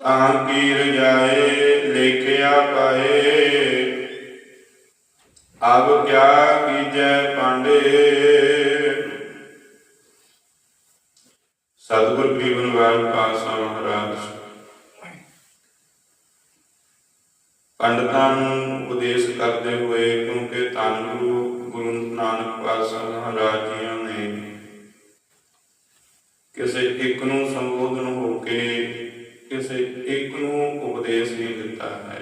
ਤਾਂ ਕੀ ਰਜਾਏ ਲੇਖਿਆ ਪਾਏ। ਅਬ ਕਿਆ ਕੀਜੈ ਪਾਂਡੇ। ਸਤਿਗੁਰ ਗਰੀਬ ਨਿਵਾਜ ਪਾਸਾ ਮਹਾਰਾਜ। ਪੰਡਤਾਂ ਨੂੰ ਉਪਦੇਸ਼ ਕਰਦੇ ਹੋਏ, ਕਿਉਂਕਿ ਧੰਨ ਗੁਰੂ ਗੁਰੂ ਨਾਨਕ ਪਾਤਸ਼ਾਹ ਮਹਾਰਾਜ ਜੀਆਂ ਨੇ, ਕਿਸੇ ਇੱਕ ਨੂੰ ਸੰਬੋਧਨ ਕਿਸੇ ਇੱਕ ਨੂੰ ਉਪਦੇਸ਼ ਹੀ ਦਿੱਤਾ ਹੈ।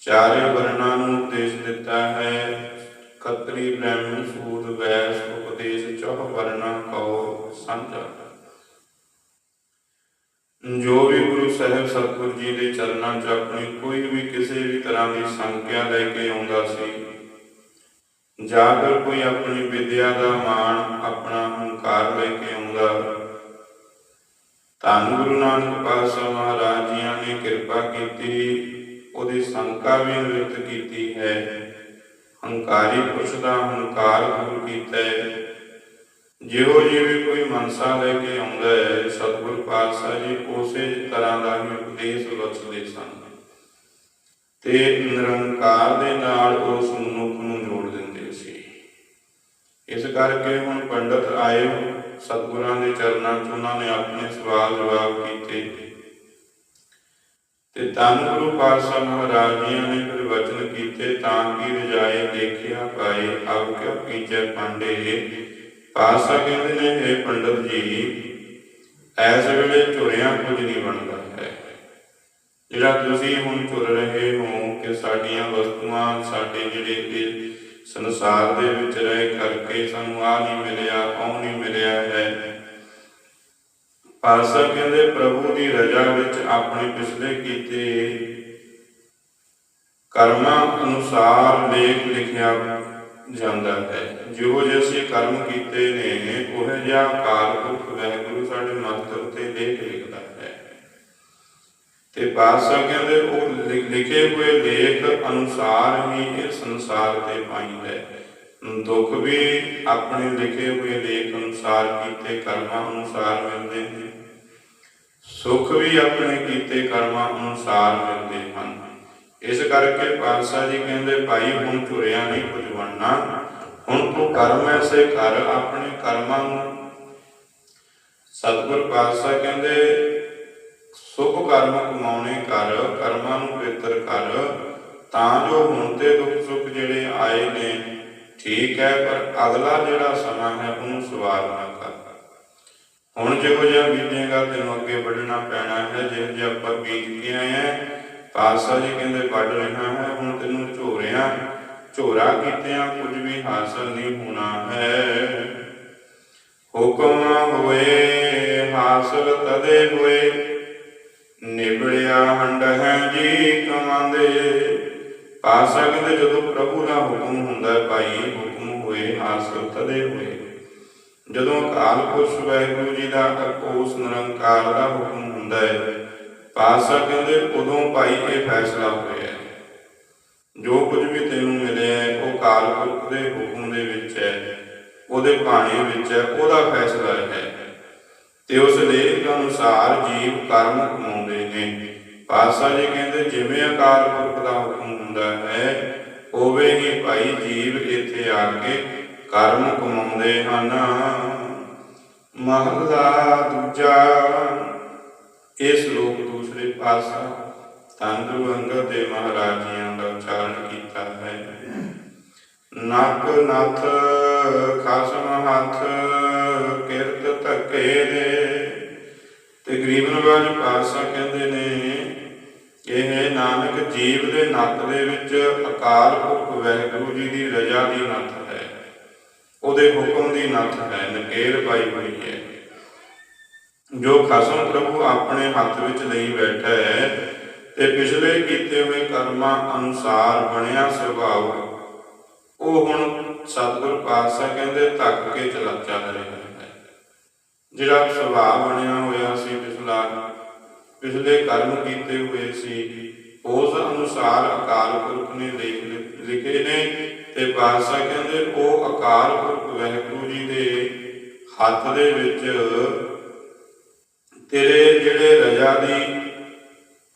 ਚਾਰੇ ਵਰਣਾਂ ਨੂੰ ਉਪਦੇਸ਼ ਦਿੱਤਾ ਹੈ। ਖੱਤਰੀ ਬ੍ਰਾਹਮਣ ਸੂਦ ਵੈਸ ਉਪਦੇਸ਼ ਚੌਹ ਵਰਣਾਂ ਕਉ ਸਾਂਝਾ ਜੋ ਵੀ ਗੁਰੂ ਸਾਹਿਬ ਸਤਿਗੁਰ ਜੀ ਦੇ ਚਰਨਾਂ 'ਚ ਆਪਣੀ ਕੋਈ ਵੀ ਕਿਸੇ ਵੀ ਤਰ੍ਹਾਂ ਦੀ ਸੰਕਿਆ ਲੈ ਕੇ ਆਉਂਦਾ ਸੀ, ਜਾਂ ਫਿਰ ਕੋਈ ਆਪਣੀ ਵਿਦਿਆ ਦਾ ਮਾਣ ਆਪਣਾ ਹੰਕਾਰ ਲੈ ਕੇ ਆਉਂਦਾ ਧੰਨ ਗੁਰੂ ਨਾਨਕ ਪਾਤਸ਼ਾਹ ਮਹਾਰਾਜ ਜੀਆਂ ਨੇ ਕਿਰਪਾ ਕੀਤੀ, ਉਹਦੀ ਸੰਕਾ ਵੀ ਨਿਵਰਤ ਕੀਤੀ ਹੈ। ਹੰਕਾਰੀ ਪੁਰਸ਼ ਦਾ ਹੰਕਾਰ ਦੂਰ ਕੀਤਾ ਹੈ। ਜਿਹੋ ਜਿਹੀ ਵੀ ਕੋਈ ਮਨਸਾ ਲੈ ਕੇ ਆਉਂਦਾ ਹੈ, ਸਤਿਗੁਰ ਪਾਤਸ਼ਾਹ ਜੀ ਉਸੇ ਤਰ੍ਹਾਂ ਦਾ ਹੀ ਉਪਦੇਸ਼ ਬਖਸ਼ਦੇ ਸਨ। ਤੇ ਨਿਰੰਕਾਰ ਦੇ ਨਾਲ ਉਸ ਮਨੁੱਖ ਨੂੰ ਜੋੜ ਦਿੰਦੇ ਸੀ। ਇਸ ਕਰਕੇ ਹੁਣ ਪੰਡਤ ਆਏ ਸਤਿਗੁਰਾਂ ਦੇ ਚਰਨਾਂ 'ਚ ਉਹਨਾਂ ਨੇ ਆਪਣੇ ਸਵਾਲ ਜਵਾਬ ਕੀਤੇ। ਤੇ ਧੰਨ ਗੁਰੂ ਪਾਤਸ਼ਾਹ ਮਹਾਰਾਜ ਜੀਆਂ ਨੇ ਫਿਰ ਕੀਤੇ ਤਾਂ ਕਿ ਰਜਾਏ ਦੇਖਿਆ ਪਾਏ ਅਬ ਕਿਉ ਕੀਜੈ ਪਾਂਡੇ? ਪਾਤਸ਼ਾਹ ਕਹਿੰਦੇ ਨੇ ਇਹ ਪੰਡਤ ਜੀ, ਐਸ ਵੇਲੇ ਝੁਰਿਆਂ ਕੁਝ ਨਹੀਂ ਬਣਦਾ ਹੈ। ਜਿਹੜਾ ਤੁਸੀਂ ਹੁਣ ਝੁਰ ਰਹੇ ਹੋ ਕਿ ਸਾਡੀਆਂ ਵਸਤੂਆਂ, ਸਾਡੇ ਜਿਹੜੇ ਸੰਸਾਰ ਦੇ ਵਿੱਚ ਰਹਿ ਕਰਕੇ ਸਾਨੂੰ ਆ ਨਹੀਂ ਮਿਲਿਆ, ਉਹ ਨਹੀਂ ਮਿਲਿਆ ਹੈ। ਪਾਸਾ ਕਹਿੰਦੇ ਪ੍ਰਭੂ ਦੀ ਰਜ਼ਾ ਵਿੱਚ ਆਪਣੇ ਪਿਛਲੇ ਕੀਤੇ ਕਰਮਾਂ ਅਨੁਸਾਰ ਲੇਖ ਲਿਖਿਆ ਜਾਂਦਾ ਹੈ। ਜੋ ਜੇ ਅਸੀਂ ਕਰਮ ਕੀਤੇ ਨੇ, ਉਹ ਜਿਹਾ ਕਾਲ ਪੁਰਖ ਵਾਹਿਗੁਰੂ ਸਾਡੇ ਮਸਤਕ ਤੇ ਲੇਖ ਲਿਖਦਾ ਤੇ ਪਾਤਸ਼ਾਹ ਕਹਿੰਦੇ, ਉਹ ਲਿਖੇ ਹੋਏ ਲੇਖ ਅਨੁਸਾਰ ਹੀ ਇਹ ਸੰਸਾਰ ਤੇ ਪਾਈ ਹੈ। ਦੁੱਖ ਵੀ ਆਪਣੇ ਲਿਖੇ ਹੋਏ ਲੇਖ ਅਨੁਸਾਰ ਕੀਤੇ ਕਰਮਾਂ ਅਨੁਸਾਰ ਮਿਲਦੇ ਨੇ। ਸੁਖ ਵੀ ਆਪਣੇ ਕੀਤੇ ਕਰਮਾਂ ਅਨੁਸਾਰ ਮਿਲਦੇ ਹਨ। ਇਸ ਕਰਕੇ ਪਾਤਸ਼ਾਹ ਜੀ ਕਹਿੰਦੇ, ਭਾਈ, ਹੁਣ ਤੁਰਿਆ ਨਹੀਂ ਕੁਝ ਬਣਨਾ। ਹੁਣ ਤੂੰ ਕਰਮ ਐਸੇ ਕਰ ਆਪਣੇ ਕਰਮਾਂ ਨੂੰ। ਸਤਿਗੁਰ ਪਾਤਸ਼ਾਹ ਕਹਿੰਦੇ ਸੁਖ ਕਰਮ ਕਮਾਉਣੇ ਕਰ, ਕਰਮਾਂ ਨੂੰ ਬਿਹਤਰ ਕਰ, ਤਾਂ ਜੋ ਹੁਣ ਤੇ ਦੁੱਖ ਸੁੱਖ ਜਿਹੜੇ ਆਏ ਨੇ, ਠੀਕ ਹੈ, ਪਰ ਅਗਲਾ ਜਿਹੜਾ ਸਮਾਂ ਹੈ, ਉਹਨੂੰ ਸਵਾਰ ਨਾ ਕਰ। ਹੁਣ ਜਿਹੋ ਜਿਹਾ ਬੀਜੇਗਾ ਤੈਨੂੰ ਅੱਗੇ ਵੱਢਣਾ ਪੈਣਾ ਹੈ, ਜਿਹੋ ਜਿਹਾ ਆਪਾਂ ਬੀਜ ਕੇ ਆਏ ਆ ਪਾਤਸ਼ਾਹ ਜੀ ਕਹਿੰਦੇ ਵੱਢ ਰਿਹਾ ਹੈ, ਹੁਣ ਤੈਨੂੰ ਝੋਰਿਆ, ਝੋਰਾ ਕੀਤਿਆਂ ਕੁਝ ਵੀ ਹਾਸਲ ਨਹੀਂ ਹੋਣਾ ਹੈ। ਹੁਕਮ ਹੋਏ, ਹਾਸਲ ਤਦੇ ਹੋਏ ਨਿਬੜਿਆ ਹੰਡ ਹੈ ਜੀ ਕਮਾਂਦੇ। ਪਾਸਾ ਕਹਿੰਦੇ ਜਦੋਂ ਪ੍ਰਭੂ ਦਾ ਹੁਕਮ ਹੁੰਦਾ ਭਾਈ ਹੁਕਮ ਹੋਏ ਹਾਸਲ ਤਦੇ ਹੋਏ। ਜਦੋਂ ਅਕਾਲ ਪੁਰਖ ਵਾਹਿਗੁਰੂ ਜੀ ਦਾ ਉਸ ਨਿਰੰਕਾਰ ਦਾ ਹੁਕਮ ਹੁੰਦਾ ਹੈ ਪਾਸਾ ਕਹਿੰਦੇ ਉਦੋਂ ਭਾਈ ਇਹ ਫੈਸਲਾ ਹੋਇਆ ਜੋ ਕੁਝ ਵੀ ਤੈਨੂੰ ਮਿਲਿਆ ਹੈ, ਉਹ ਅਕਾਲ ਪੁਰਖ ਦੇ ਹੁਕਮ ਦੇ ਵਿੱਚ ਹੈ, ਉਹਦੇ ਬਾਣੀ ਵਿੱਚ ਹੈ, ਉਹਦਾ ਫੈਸਲਾ ਹੈ। ਤੇ ਉਸ ਲੇਖ ਅਨੁਸਾਰ ਜੀਵ ਕਰਮ ਨੇ ਪਾਤਸ਼ਾਹ ਜੀ ਕਹਿੰਦੇ, ਜਿਵੇਂ ਅਕਾਲ ਪੁਰਖ ਦਾ ਹੁਕਮ ਹੁੰਦਾ ਹੈ ਉਵੇਂ ਹੀ ਭਾਈ ਜੀਵ ਇੱਥੇ ਆ ਕੇ ਕਰਮ ਕਮਾਉਂਦੇ ਹਨ। ਮਹਲਾ ਦੂਜਾ, ਇਸ ਲੋਕ ਦੂਸਰੇ ਪਾਸਾ ਧੰਨ ਗੁਰੂ ਅੰਗਦ ਦੇਵ ਮਹਾਰਾਜ ਦਾ ਉਚਾਰਨ ਕੀਤਾ ਹੈ। ਨਕ ਨਥ, ਖਸਮ ਹੱਥ, ਕਿਰਤ ਧੱਕੇ ਦੇ ਤੇ ਗਰੀਬ ਨਵਾਜ ਕਹਿੰਦੇ ਨੇ, ਇਹ ਨਾਨਕ ਜੀਵ ਦੇ ਨੱਕ ਦੇ ਵਿੱਚ ਅਕਾਲ ਪੁਰਖ ਵਾਹਿਗੁਰੂ ਜੀ ਦੀ ਰਜ਼ਾ ਦੀ ਨੱਥ ਹੈ। ਉਹਦੇ ਹੁਕਮ ਦੀ ਨੱਥ ਹੈ ਨਕੇਰ ਪਾਈ ਹੋਈ ਹੈ। ਜੋ ਖਸਮ ਪ੍ਰਭੂ ਆਪਣੇ ਹੱਥ ਵਿੱਚ ਲਈ ਬੈਠਾ ਹੈ, ਤੇ ਪਿਛਲੇ ਕੀਤੇ ਹੋਏ ਕਰਮਾਂ ਅਨੁਸਾਰ ਬਣਿਆ ਸੁਭਾਅ। ਉਹ ਹੁਣ ਸਤਿਗੁਰ ਪਾਤਸ਼ਾਹ ਕਹਿੰਦੇ, ਧੱਕ ਕੇ ਚਲਾ ਚੱਲ ਰਿਹਾ ਜਿਹੜਾ ਸੁਭਾਅ ਬਣਿਆ ਹੋਇਆ ਸੀ ਪਿਛਲਾ ਪਿਛਲੇ ਕਰਮ ਕੀਤੇ ਹੋਏ ਸੀ, ਉਸ ਅਨੁਸਾਰ ਅਕਾਲ ਪੁਰਖ ਨੇ ਲਿਖੇ ਨੇ ਤੇ ਪਾਤਸ਼ਾਹ ਕਹਿੰਦੇ, ਉਹ ਅਕਾਲ ਪੁਰਖ ਵਾਹਿਗੁਰੂ ਜੀ ਦੇ ਹੱਥ ਦੇ ਵਿੱਚ ਤੇਰੇ ਜਿਹੜੇ ਰਜਾ ਦੀ,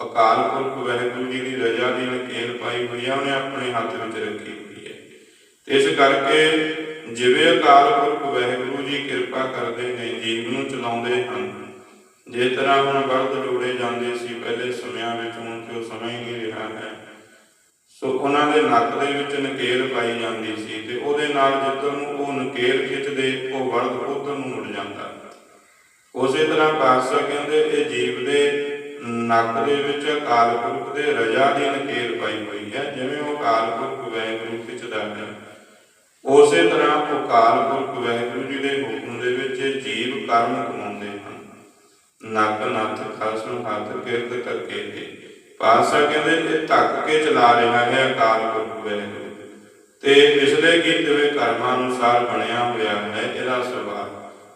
ਅਕਾਲ ਪੁਰਖ ਵਾਹਿਗੁਰੂ ਜੀ ਦੀ ਰਜਾ ਦੀ ਨਕੇਲ ਪਾਈ ਹੋਈ ਹੈ ਉਹਨੇ ਆਪਣੇ ਹੱਥ ਵਿੱਚ ਰੱਖੀ ਹੋਈ ਹੈ। ਇਸ ਕਰਕੇ ਜਿਵੇਂ ਅਕਾਲ ਪੁਰਖ ਵਾਹਿਗੁਰੂ ਜੀ ਕਿਰਪਾ ਕਰਦੇ ਨੇ ਜੀਵ ਨੂੰ ਚਲਾਉਂਦੇ ਹਨ। ਜੇ ਤਰ੍ਹਾਂ ਹੁਣ ਬਲਦ ਜੋੜੇ ਜਾਂਦੇ ਸੀ, ਪਹਿਲੇ ਸਮਿਆਂ ਵਿੱਚ ਹੁਣ ਤੇ ਉਹ ਸਮਾਂ ਹੀ ਨਹੀਂ ਰਿਹਾ ਹੈ। ਸੋ ਉਹਨਾਂ ਦੇ ਨੱਕ ਦੇ ਵਿੱਚ ਨਕੇਲ ਪਾਈ ਜਾਂਦੀ ਸੀ ਤੇ ਉਹਦੇ ਨਾਲ ਜਿੱਧਰ ਨੂੰ ਉਹ ਨਕੇਲ ਖਿੱਚਦੇ, ਉਹ ਬਲਦ ਉਧਰ ਨੂੰ ਮੁੜ ਜਾਂਦਾ। ਉਸੇ ਤਰ੍ਹਾਂ ਪਾਤਸ਼ਾਹ ਕਹਿੰਦੇ, ਇਹ ਜੀਵ ਦੇ ਨੱਕ ਦੇ ਵਿੱਚ ਅਕਾਲ ਪੁਰਖ ਦੇ ਰਜਾ ਦੀ ਨਕੇਲ ਪਾਈ ਹੋਈ ਹੈ, ਜਿਵੇਂ ਉਹ ਅਕਾਲ ਪੁਰਖ ਵੈਗੁਰੂ ਖਿੱਚਦਾ ਹੈ। ਉਸੇ ਤਰ੍ਹਾਂ ਉਹ ਅਕਾਲ ਪੁਰਖ ਵਾਹਿਗੁਰੂ ਜੀ ਦੇ ਕਰਮ ਕਮਾਉਂਦੇ ਹਨ। ਨੱਕ ਨੱਥ ਖਸਮ ਹੱਥ ਕਿਰਤ ਕਰਕੇ ਤੇ ਪਾਤਸ਼ਾਹ ਕਹਿੰਦੇ, ਇਹ ਧੱਕ ਕੇ ਚਲਾ ਰਿਹਾ ਹੈ ਅਕਾਲ ਪੁਰਖ ਵਾਹਿਗੁਰੂ ਤੇ ਪਿਛਲੇ ਕੀਤੇ ਹੋਏ ਕਰਮਾਂ ਅਨੁਸਾਰ ਬਣਿਆ ਹੋਇਆ ਹੈ ਇਹਦਾ ਸੁਭਾਅ।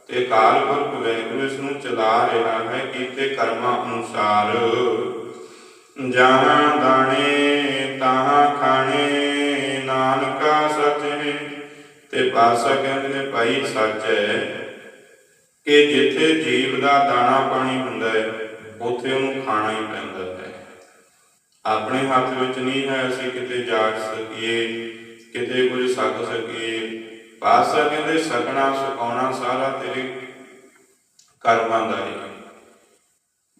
ਤੇ ਅਕਾਲ ਪੁਰਖ ਵਾਹਿਗੁਰੂ ਇਸ ਨੂੰ ਚਲਾ ਰਿਹਾ ਹੈ ਕੀਤੇ ਕਰਮਾਂ ਅਨੁਸਾਰ। ਜਹਾਂ ਦਾਣੇ, ਤਾਹਾਂ ਖਾਣੇ, ਨਾਨਕਾ ਸਚ ਹੈ ਤੇ ਪਾਤਸ਼ਾਹ ਕਹਿੰਦੇ ਨੇ, ਭਾਈ, ਸੱਚ ਹੈ। ਕਿ ਜਿੱਥੇ ਜੀਵ ਦਾ ਦਾਣਾ ਪਾਣੀ ਹੁੰਦਾ ਹੈ, ਉੱਥੇ ਉਹਨੂੰ ਖਾਣਾ ਹੀ ਪੈਂਦਾ ਹੈ। ਆਪਣੇ ਹੱਥ ਵਿੱਚ ਨਹੀਂ ਹੈ ਅਸੀਂ ਕਿਤੇ ਜਾ ਸਕੀਏ, ਕਿਤੇ ਕੁਝ ਸਕ ਸਕੀਏ। ਪਾਸਾ ਕਹਿੰਦੇ, ਸਕਣਾ, ਸੁਕਾਉਣਾ ਸਾਰਾ ਤੇਰੇ ਕਰਮਾਂ ਦਾ ਹੈ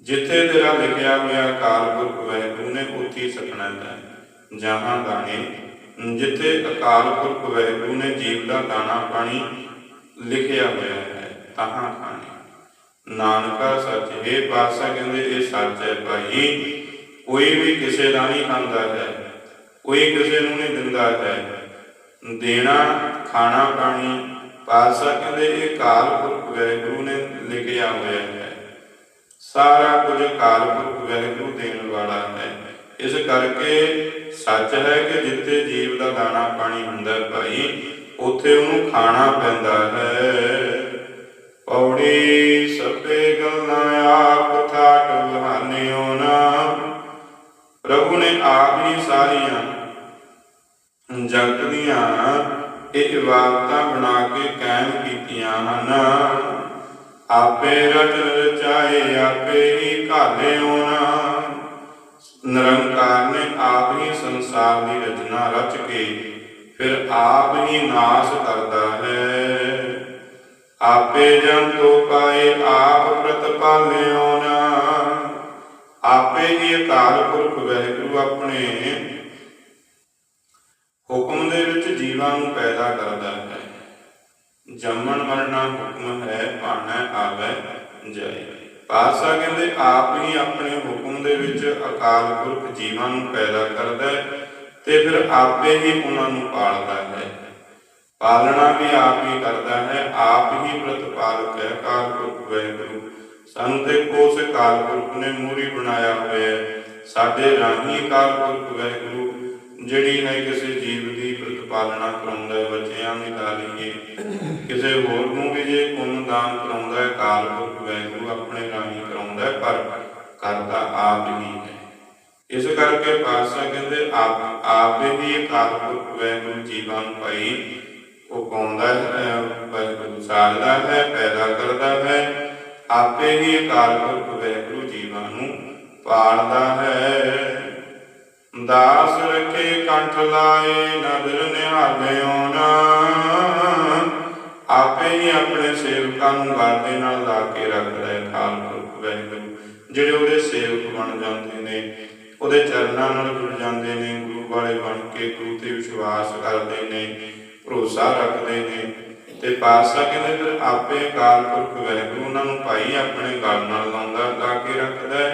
ਜਿੱਥੇ ਤੇਰਾ ਲਿਖਿਆ ਹੋਇਆ ਅਕਾਲ ਪੁਰਖ ਵਾਹਿਗੁਰੂ ਨੇ ਉੱਥੇ ਹੀ ਸਕਣਾ ਹੈ। ਜਹਾਂ ਦਾਣੇ, ਜਿੱਥੇ ਅਕਾਲ ਪੁਰਖ ਵਾਹਿਗੁਰੂ ਨੇ ਜੀਵ ਦਾ ਦਾਣਾ ਪਾਣੀ ਲਿਖਿਆ ਹੋਇਆ ਹੈ। ਤਹਾਂ ਖਾਣੇ। ਨਾਨਕਾ ਸੱਚ, ਹੈ ਪਾਤਸ਼ਾਹ ਕਹਿੰਦੇ, ਇਹ ਸੱਚ ਹੈ ਭਾਈ। ਕੋਈ ਵੀ ਕਿਸੇ ਦਾ ਨਹੀਂ ਖਾਂਦਾ ਹੈ। ਕੋਈ ਕਿਸੇ ਨੂੰ ਨਹੀਂ ਦਿੰਦਾ ਹੈ। ਦੇਣਾ, ਖਾਣਾ, ਪਾਣੀ। ਪਾਤਸ਼ਾਹ ਕਹਿੰਦੇ, ਇਹ ਕਾਲ ਪੁਰਖ ਵਾਹਿਗੁਰੂ ਨੇ ਲਿਖਿਆ ਹੋਇਆ ਹੈ। ਸਾਰਾ ਕੁਝ ਕਾਲ ਪੁਰਖ ਵਾਹਿਗੁਰੂ ਦੇਣ ਵਾਲਾ ਹੈ। ਇਸ ਕਰਕੇ ਸੱਚ ਹੈ ਕਿ ਜਿੱਥੇ ਜੀਵ ਦਾ ਦਾਣਾ ਪਾਣੀ ਹੁੰਦਾ ਭਾਈ, ਉੱਥੇ ਉਹਨੂੰ ਖਾਣਾ ਪੈਂਦਾ ਹੈ। ਪੌੜੀ ਸਭੇ ਗੱਲਾਂ ਆਪ ਥਾਟ ਬਹਾਨਿਓ ਨਾ। ਪ੍ਰਭੂ ਨੇ ਆਪ ਹੀ ਸਾਰੀਆਂ ਜਗਤ ਦੀਆਂ ਇਹ ਇਬਾਦਤਾਂ ਬਣਾ ਕੇ ਕਾਇਮ ਕੀਤੀਆਂ ਹਨ। ਆਪੇ ਰਚ ਰਚਾਏ, ਆਪੇ ਹੀ ਘਾਲੇ ਹੋਣਾ ਨਿਰੰਕਾਰ ਨੇ ਆਪ ਹੀ ਸੰਸਾਰ ਦੀ ਰਚਨਾ ਰਚ ਕੇ ਫਿਰ ਆਪ ਹੀ ਨਾਸ਼ ਕਰਦਾ ਹੈ। ਆਪੇ ਜਨ ਤੋ ਆਪ ਪ੍ਰਤਪਾਲਿਓ ਨਾ। ਆਪੇ ਹੀ ਅਕਾਲ ਪੁਰਖ ਵਾਹਿਗੁਰੂ ਆਪਣੇ ਹੁਕਮ ਦੇ ਵਿੱਚ ਜੀਵਾਂ ਨੂੰ ਪੈਦਾ ਕਰਦਾ ਹੈ। ਜੰਮਣ ਮਰਨਾ ਹੁਕਮ ਹੈ, ਭਾਣਾ ਆਵੇ ਜਾਏ। ਪਾਤਸ਼ਾਹ ਕਹਿੰਦੇ, ਆਪ ਹੀ ਆਪਣੇ ਹੁਕਮ ਦੇ ਵਿੱਚ ਅਕਾਲ ਪੁਰਖ ਜੀਵਾਂ ਨੂੰ ਪੈਦਾ ਕਰਦਾ ਹੈ ਤੇ ਫਿਰ ਆਪੇ ਹੀ ਉਹਨਾਂ ਨੂੰ ਪਾਲਦਾ ਹੈ। ਪਾਲਣਾ ਵੀ ਆਪ ਹੀ ਕਰਦਾ ਹੈ, ਆਪ ਹੀ ਪ੍ਰਤਪਾਲਕ ਹੈ ਅਕਾਲ ਪੁਰਖ ਸਾਨੂੰ ਤੇ ਕੋਸ ਅਕਾਲ ਨੇ ਮੂਰੀ ਬਣਾਇਆ ਹੋਇਆ ਹੈ। ਸਾਡੇ ਰਾਹੀਂ ਅਕਾਲ ਪੁਰਖ ਜਿਹੜੀ ਹੈ ਕਿਸੇ ਜੀਵ ਦੀ ਪ੍ਰਤਪਾਲਣਾ ਕਰਾਉਂਦਾ ਹੈ, ਬੱਚਿਆਂ ਦੀ ਲਾ ਕਿਸੇ ਹੋਰ ਨੂੰ ਵੀ ਜੇ ਪੁੰਨ ਦਾਨ ਕਰਾਉਂਦਾ ਹੈ ਅਕਾਲ ਪੁਰਖ ਆਪਣੇ ਰਾਹੀਂ ਕਰਾਉਂਦਾ ਹੈ, ਪਰ ਕਰਦਾ ਆਪ ਹੀ ਹੈ। ਇਸ ਕਰਕੇ ਪਾਤਸ਼ਾਹ ਕਹਿੰਦੇ, ਆਪ ਆਪ ਹੀ ਅਕਾਲ ਪੁਰਖ ਵਾਹਿਗੁਰੂ ਜੀਵਾਂ ਨੂੰ ਭਾਈ ਉਹ ਪਾਉਂਦਾ ਹੈ ਹੈ, ਪੈਦਾ ਕਰਦਾ ਹੈ। ਆਪੇ ਹੀ ਅਕਾਲ ਪੁਰਖ ਵਾਹਿਗੁਰੂ ਜੀਵਾਂ ਨੂੰ ਪਾਲਦਾ ਹੈ। ਦਾਸ ਰਖੇ ਕੰਠ ਲਾਏ, ਨਦਰ ਨਿਹਾਲਿਓ ਨਾ ਆਪੇ ਹੀ ਆਪਣੇ ਸੇਵਕਾਂ ਨੂੰ ਗਾਦੇ ਨਾਲ ਲਾ ਕੇ ਰੱਖਦਾ ਹੈ ਅਕਾਲ ਪੁਰਖ ਵਾਹਿਗੁਰੂ ਜਿਹੜੇ ਉਹਦੇ ਸੇਵਕ ਬਣ ਜਾਂਦੇ ਨੇ, ਉਹਦੇ ਚਰਨਾਂ ਨਾਲ ਜੁੜ ਜਾਂਦੇ ਨੇ, ਗੁਰੂ ਵਾਲੇ ਬਣ ਕੇ ਗੁਰੂ ਤੇ ਵਿਸ਼ਵਾਸ ਕਰਦੇ ਨੇ। ਭਰੋਸਾ ਰੱਖਦੇ ਨੇ ਤੇ ਪਾਤਸ਼ਾਹ ਕਹਿੰਦੇ ਫਿਰ ਆਪੇ ਅਕਾਲ ਪੁਰਖ ਵਾਹਿਗੁਰੂ ਉਹਨਾਂ ਨੂੰ ਭਾਈ ਆਪਣੇ ਗਲ ਨਾਲ ਲਾਉਂਦਾ, ਲਾ ਕੇ ਰੱਖਦਾ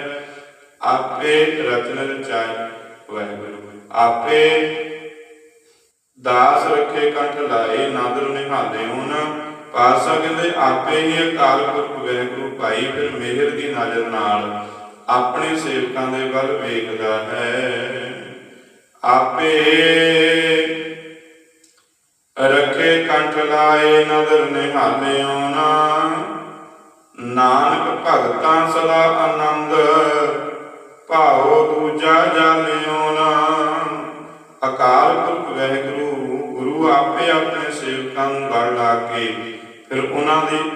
ਆਪੇ ਰਚਨ ਰਚਾਏ ਵਾਹਿਗੁਰੂ ਆਪੇ ਦਾਸ ਰੱਖੇ ਕੰਠ ਲਾਏ, ਨਾਦਰ ਨਿਹਾਲੇ ਹੁਣ। ਪਾਤਸ਼ਾਹ ਕਹਿੰਦੇ, ਆਪੇ ਹੀ ਅਕਾਲ ਪੁਰਖ ਵੈਗੁਰੂ ਭਾਈ ਫਿਰ ਮਿਹਰ ਦੀ ਨਜ਼ਰ ਨਾਲ ਆਪਣੇ ਸੇਵਕਾਂ ਦੇ ਵੱਲ ਵੇਖਦਾ ਹੈ। ਆਪੇ ਰੱਖੇ ਕੰਠ ਲਾਏ ਨਦਰ ਨਿਹਾਲਿਓ ਨਾ। ਨਾਨਕ ਭਗਤਾਂ ਸਦਾ ਆਨੰਦ, ਭਾਉ ਦੂਜਾ ਜਾਲਿਓ ਨਾ। ਅਕਾਲ ਪੁਰਖ ਵਾਹਿਗੁਰੂ, ਗੁਰੂ ਆਪੇ ਆਪਣੇ ਸੇਵਕਾਂ ਨੂੰ ਗਲ ਲਾ ਕੇ ਫਿਰ ਉਹਨਾਂ ਦੀ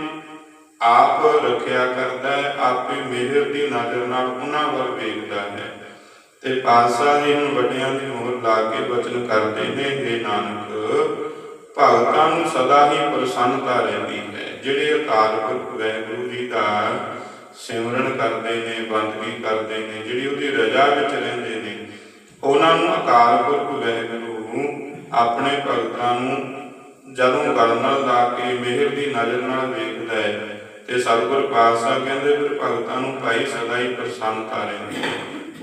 ਆਪ ਰੱਖਿਆ ਕਰਦਾ ਹੈ, ਆਪੇ ਮਿਹਰ ਦੀ ਨਜ਼ਰ ਨਾਲ ਉਹਨਾਂ ਵੱਲ ਵੇਖਦਾ ਹੈ। ਤੇ ਪਾਤਸ਼ਾਹ ਜੀ ਹੁਣ ਵੱਡਿਆਂ ਦੀ ਮੋਹਰ ਲਾ ਕੇ ਬਚਨ ਕਰਦੇ ਨੇ हे ਨਾਨਕ ਭਗਤਾਂ ਨੂੰ ਸਦਾ ਹੀ ਪ੍ਰਸੰਨਤਾ ਰਹਿੰਦੀ ਹੈ। ਜਿਹੜੇ ਅਕਾਲ ਪੁਰਖ ਵਾਹਿਗੁਰੂ ਜੀ ਦਾ ਸਿਮਰਨ ਕਰਦੇ ਨੇ ਬੰਦਗੀ ਕਰਦੇ ਨੇ, ਜਿਹੜੀ ਉਹਦੀ ਰਜ਼ਾ ਵਿੱਚ ਰਹਿੰਦੇ ਨੇ, ਉਹਨਾਂ ਨੂੰ ਅਕਾਲ ਪੁਰਖ ਵਾਹਿਗੁਰੂ ਆਪਣੇ ਭਗਤਾਂ ਨੂੰ ਜਦੋਂ ਗਲ ਨਾਲ ਲਾ ਕੇ ਮਿਹਰ ਦੀ ਨਜ਼ਰ ਨਾਲ ਵੇਖਦਾ ਹੈ ਤੇ ਸਤਿਗੁਰ ਪਾਤਸ਼ਾਹ ਕਹਿੰਦੇ ਫਿਰ ਭਗਤਾਂ ਨੂੰ ਭਾਈ ਸਦਾ ਹੀ ਪ੍ਰਸੰਨਤਾ ਰਹਿੰਦੀ ਹੈ।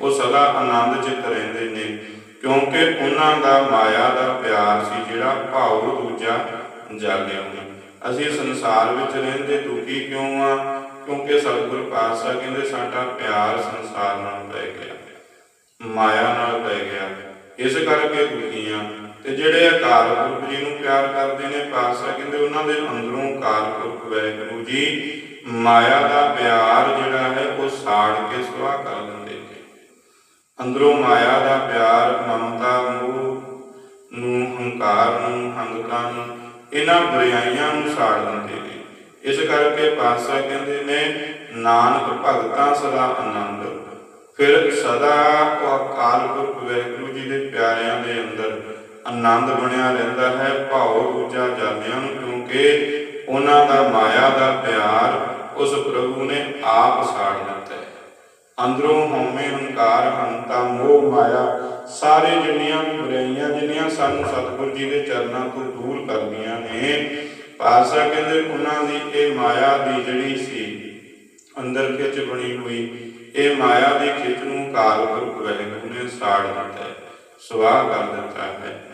ਉਹ ਸਦਾ ਆਨੰਦ ਚਿੱਤ ਰਹਿੰਦੇ ਨੇ। ਕਿਉਂਕਿ ਉਹਨਾਂ ਦਾ ਮਾਇਆ ਦਾ ਪਿਆਰ ਸੀ ਜਿਹੜਾ ਭਾਉ ਦੂਜਾ ਜਾਗਿਆ ਅਸੀਂ ਸੰਸਾਰ ਵਿੱਚ ਰਹਿੰਦੇ ਦੁਖੀ ਕਿਉਂ ਆ? ਕਿਉਂਕਿ ਸਤਿਗੁਰ ਪਾਤਸ਼ਾਹ ਕਹਿੰਦੇ ਸਾਡਾ ਪਿਆਰ ਸੰਸਾਰ ਨਾਲ ਪੈ ਗਿਆ। ਮਾਇਆ ਨਾਲ ਪੈ ਗਿਆ। ਇਸ ਕਰਕੇ ਦੁਖੀਆਂ ਤੇ ਜਿਹੜੇ ਅਕਾਲ ਪੁਰਖ ਜੀ ਨੂੰ ਪਿਆਰ ਕਰਦੇ ਨੇ, ਪਾਤਸ਼ਾਹ ਕਹਿੰਦੇ ਉਹਨਾਂ ਦੇ ਅੰਦਰੋਂ ਅਕਾਲ ਪੁਰਖ ਵਾਹਿਗੁਰੂ ਜੀ ਮਾਇਆ ਦਾ ਪਿਆਰ ਜਿਹੜਾ ਹੈ ਉਹ ਸਾੜ ਕੇ ਸੁਆਹ ਕਰ ਦਿੰਦੇ ਅੰਦਰੋਂ ਮਾਇਆ ਦਾ ਪਿਆਰ, ਮਮਤਾ, ਮੋਹ ਨੂੰ ਹੰਕਾਰ ਨੂੰ ਹੰਗਤਾ ਨੂੰ ਇਹਨਾਂ ਬੁਰਾਈਆਂ ਨੂੰ ਸਾੜ ਦਿੰਦੇ ਨੇ। ਇਸ ਕਰਕੇ ਪਾਤਸ਼ਾਹ ਕਹਿੰਦੇ ਨੇ, ਨਾਨਕ ਭਗਤਾਂ ਸਦਾ ਆਨੰਦ। ਫਿਰ ਸਦਾ ਉਹ ਅਕਾਲ ਪੁਰਖ ਵਾਹਿਗੁਰੂ ਜੀ ਦੇ ਪਿਆਰਿਆਂ ਦੇ ਅੰਦਰ ਆਨੰਦ ਬਣਿਆ ਰਹਿੰਦਾ ਹੈ, ਭਾਉ ਦੂਜਾ ਜਾਂਦਿਆਂ ਨੂੰ, ਕਿਉਂਕਿ ਉਹਨਾਂ ਦਾ ਮਾਇਆ ਦਾ ਪਿਆਰ ਉਸ ਪ੍ਰਭੂ ਨੇ ਆਪ ਸਾੜ ਦਿੱਤਾ ਹੈ। ਅੰਦਰੋਂ ਹਉਮੈ ਹੰਕਾਰ ਹੰਤਾ ਮੋਹ, ਮਾਇਆ, ਸਾਰੇ ਜਿੰਨੀਆਂ ਵੀ ਬੁਰਾਈਆਂ ਜਿੰਨੀਆਂ ਸਾਨੂੰ ਸਤਿਗੁਰ ਜੀ ਦੇ ਚਰਨਾਂ ਤੋਂ ਦੂਰ ਕਰਦੀਆਂ ਨੇ, ਪਾਤਸ਼ਾਹ ਕਹਿੰਦੇ ਉਹਨਾਂ ਦੀ ਇਹ ਮਾਇਆ ਦੀ ਜਿਹੜੀ ਸੀ, ਅੰਦਰ ਖਿੱਚ ਬਣੀ ਹੋਈ, ਇਹ ਮਾਇਆ ਦੀ ਖਿੱਚ ਨੂੰ ਕਾਲ ਪੁਰਖ ਵਾਹਿਗੁਰੂ ਨੇ ਸਾੜ ਦਿੱਤਾ ਹੈ ਸਵਾਹ ਕਰ ਦਿੱਤਾ ਹੈ।